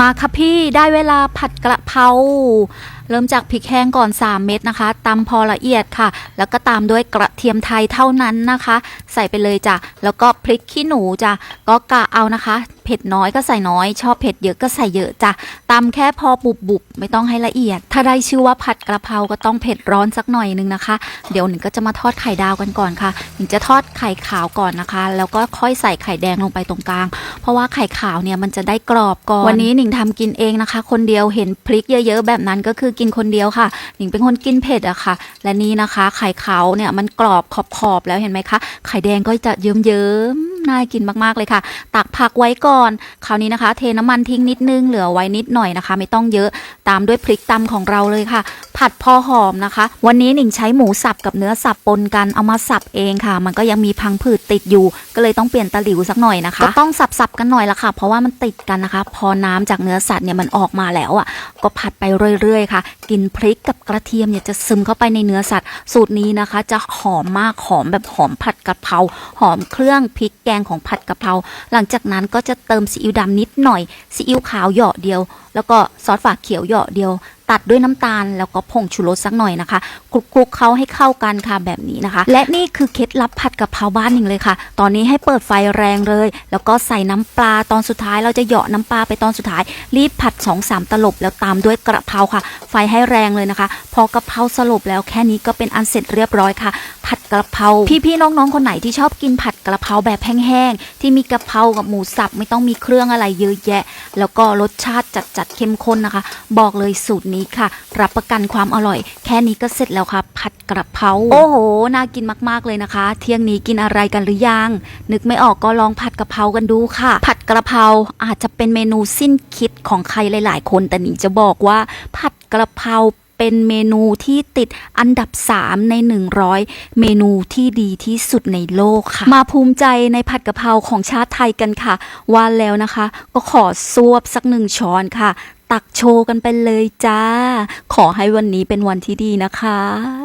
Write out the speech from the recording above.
มาค่ะพี่ได้เวลาผัดกระเพราเริ่มจากพริกแห้งก่อน 3 เม็ดนะคะตำพอละเอียดค่ะ แล้วก็ตามด้วยกระเทียมไทยเท่านั้นนะคะ ใส่ไปเลยจ้ะแล้วก็พริกขี้หนูจ้ะก็กะเอานะคะ เผ็ดน้อยก็ใส่น้อย ชอบเผ็ดเยอะก็ใส่เยอะจ้ะตำแค่พอบุบบุบไม่ต้องให้ละเอียด ถ้าได้ชื่อว่าผัดกระเพราก็ต้องเผ็ดร้อนสักหน่อยนึงนะคะ เดี๋ยวหนิงก็จะมาทอดไข่ดาวกันก่อนค่ะหนิงจะทอดไข่ขาวก่อนนะคะ แล้วก็ค่อยใส่ไข่แดงลงไปตรงกลาง เพราะว่าไข่ขาวเนี่ยมันจะได้กรอบก่อนวันนี้หนิงทำกินเองนะคะ คนเดียวเห็นพริกเยอะ ๆ แบบนั้นก็คือกินคนเดียวค่ะ หนิงเป็นคนกินเผ็ดอะค่ะ และนี่นะคะ ไข่ขาวเนี่ยมันกรอบขอบๆแล้วเห็นไหมคะ ไข่แดงก็จะเยิ้มๆน่ากินมากๆเลยค่ะ ตักผักไว้ก่อน คราวนี้นะคะ เทน้ำมันทิ้งนิดนึง เหลือไว้นิดหน่อยนะคะ ไม่ต้องเยอะ ตามด้วยพริกตำของเราเลยค่ะ ผัดพอหอมนะคะ วันนี้หนิงใช้หมูสับกับเนื้อสับปนกัน เอามาสับเองค่ะ มันก็ยังมีพังผืดติดอยู่ ก็เลยต้องเปลี่ยนตะหลิวสักหน่อยนะคะ ก็ต้องสับๆกันหน่อยละค่ะ เพราะว่ามันติดกันนะคะ พอน้ำจากเนื้อสัตว์เนี่ยมันออกมาแล้วอะ ก็ผัดไปเรื่อยๆค่ะกินพริกกับกระเทียมเนี่ยจะซึมเข้าไปในเนื้อสัตว์ สูตรนี้นะคะ จะหอมมากหอมแบบหอมผัดกะเพราหอมเครื่องพริกแกงของผัดกะเพราหลังจากนั้นก็จะเติมซีอิ๊วดำนิดหน่อยซีอิ๊วขาวหยอดเดียว แล้วก็ซอสฝาเขียวหยอดเดียวตัดด้วยน้ำตาลแล้วก็ผงชูรสสักหน่อยนะคะคลุกๆเขาให้เข้ากันค่ะแบบนี้นะคะ และนี่คือเคล็ดลับผัดกะเพราบ้านหนึ่งเลยค่ะ ตอนนี้ให้เปิดไฟแรงเลย แล้วก็ใส่น้ำปลาตอนสุดท้าย เราจะเหยาะน้ำปลาไปตอนสุดท้าย รีบผัด 2-3ตลบแล้วตามด้วยกระเพราค่ะ ไฟให้แรงเลยนะคะ พอกะเพราสลบแล้วแค่นี้ก็เป็นอันเสร็จเรียบร้อยค่ะ ผัด กระเพราพี่ๆน้องๆคนไหนที่ชอบกินผัดกระเพราแบบแห้งๆที่มีกระเพรากับหมูสับไม่ต้องมีเครื่องอะไรเยอะแยะ แล้วก็รสชาติจัดๆเข้มข้นนะคะ บอกเลยสูตรนี้ค่ะ รับประกันความอร่อย แค่นี้ก็เสร็จแล้วค่ะ ผัดกระเพราโอ้โหน่ากินมากๆเลยนะคะ เที่ยงนี้กินอะไรกันหรือยังนึกไม่ออกก็ลองผัดกระเพรากันดูค่ะ ผัดกระเพราอาจจะเป็นเมนูสิ้นคิดของใครหลาย ๆ คนแต่หนิงจะบอกว่าผัดกระเพรา เป็นเมนูที่ติดอันดับ 3 ใน 100 เมนูที่ดีที่สุดในโลกค่ะ มาภูมิใจในผัดกะเพราของชาติไทยกันค่ะ ว่าแล้วนะคะ ก็ขอซวบสักหนึ่งช้อนค่ะ ตักโชว์กันไปเลยจ้า ขอให้วันนี้เป็นวันที่ดีนะคะ